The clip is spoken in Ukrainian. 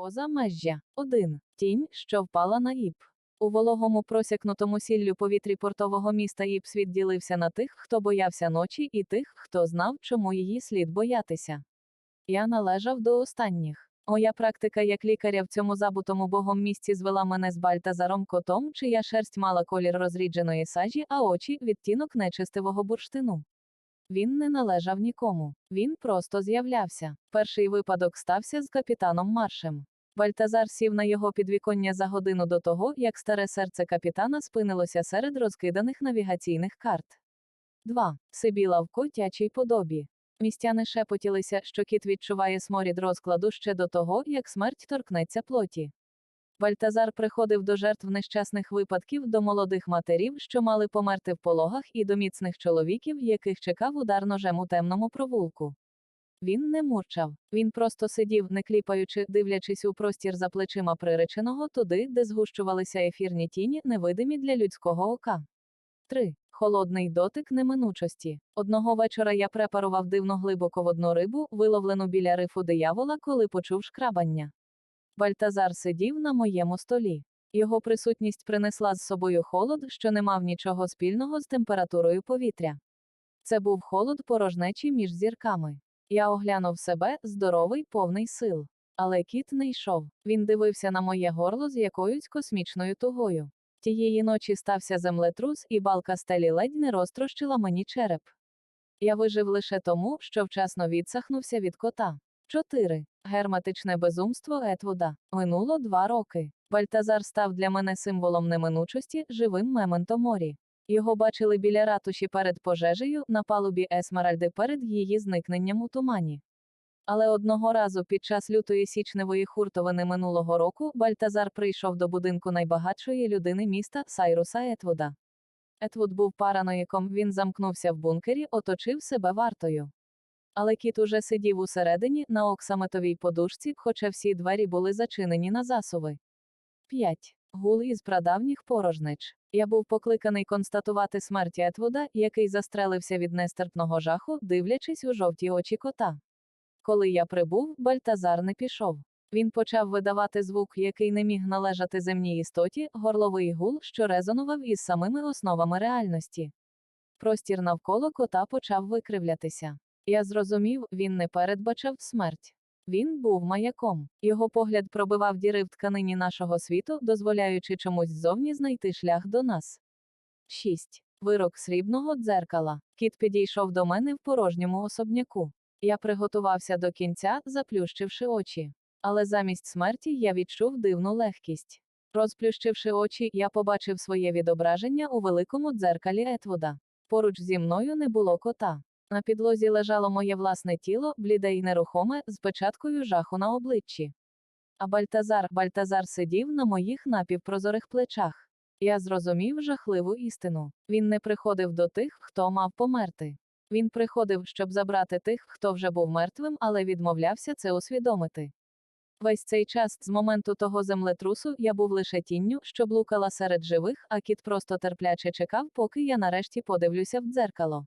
Позамежжя. 1. Тінь, що впала на Іп. У вологому просякнутому сіллю повітрі портового міста Іпс відділився на тих, хто боявся ночі, і тих, хто знав, чому її слід боятися. Я належав до останніх. Моя практика як лікаря в цьому забутому богом місці звела мене з Бальтазаром котом, чия шерсть мала колір розрідженої сажі, а очі відтінок нечистивого бурштину. Він не належав нікому. Він просто з'являвся. Перший випадок стався з капітаном Маршем. Бальтазар сів на його підвіконня за годину до того, як старе серце капітана спинилося серед розкиданих навігаційних карт. 2. Сибіла в котячій подобі. Містяни шепотілися, що кіт відчуває сморід розкладу ще до того, як смерть торкнеться плоті. Бальтазар приходив до жертв нещасних випадків до молодих матерів, що мали померти в пологах, і до міцних чоловіків, яких чекав удар ножем у темному провулку. Він не мурчав, він просто сидів, не кліпаючи, дивлячись у простір за плечима приреченого туди, де згущувалися ефірні тіні, невидимі для людського ока. 3. Холодний дотик неминучості. Одного вечора я препарував дивно глибоко водну рибу, виловлену біля рифу диявола, коли почув шкрабання. Бальтазар сидів на моєму столі. Його присутність принесла з собою холод, що не мав нічого спільного з температурою повітря. Це був холод порожнечі між зірками. Я оглянув себе, здоровий, повний сил. Але кіт не йшов. Він дивився на моє горло з якоюсь космічною тугою. Тієї ночі стався землетрус, і балка стелі ледь не розтрощила мені череп. Я вижив лише тому, що вчасно відсахнувся від кота. 4. Герметичне безумство Етвуда. Минуло два роки. Бальтазар став для мене символом неминучості, живим мементо морі. Його бачили біля ратуші перед пожежею, на палубі Есмеральди перед її зникненням у тумані. Але одного разу під час лютої січневої хуртовини минулого року Бальтазар прийшов до будинку найбагатшої людини міста Сайруса Етвуда. Етвуд був параноїком, він замкнувся в бункері, оточив себе вартою. Але кіт уже сидів усередині на оксаметовій подушці, хоча всі двері були зачинені на засуви. 5. Гул із прадавніх порожнич. Я був покликаний констатувати смерть Етвуда, який застрелився від нестерпного жаху, дивлячись у жовті очі кота. Коли я прибув, Бальтазар не пішов. Він почав видавати звук, який не міг належати земній істоті, горловий гул, що резонував із самими основами реальності. Простір навколо кота почав викривлятися. Я зрозумів, він не передбачав смерть. Він був маяком. Його погляд пробивав діри в тканині нашого світу, дозволяючи чомусь ззовні знайти шлях до нас. 6. Вирок срібного дзеркала. Кіт підійшов до мене в порожньому особняку. Я приготувався до кінця, заплющивши очі. Але замість смерті я відчув дивну легкість. Розплющивши очі, я побачив своє відображення у великому дзеркалі Етвуда. Поруч зі мною не було кота. На підлозі лежало моє власне тіло, бліде й нерухоме, з печаткою жаху на обличчі. А Бальтазар, Бальтазар сидів на моїх напівпрозорих плечах. Я зрозумів жахливу істину. Він не приходив до тих, хто мав померти. Він приходив, щоб забрати тих, хто вже був мертвим, але відмовлявся це усвідомити. Весь цей час, з моменту того землетрусу, я був лише тінню, що блукала серед живих, а кіт просто терпляче чекав, поки я нарешті подивлюся в дзеркало.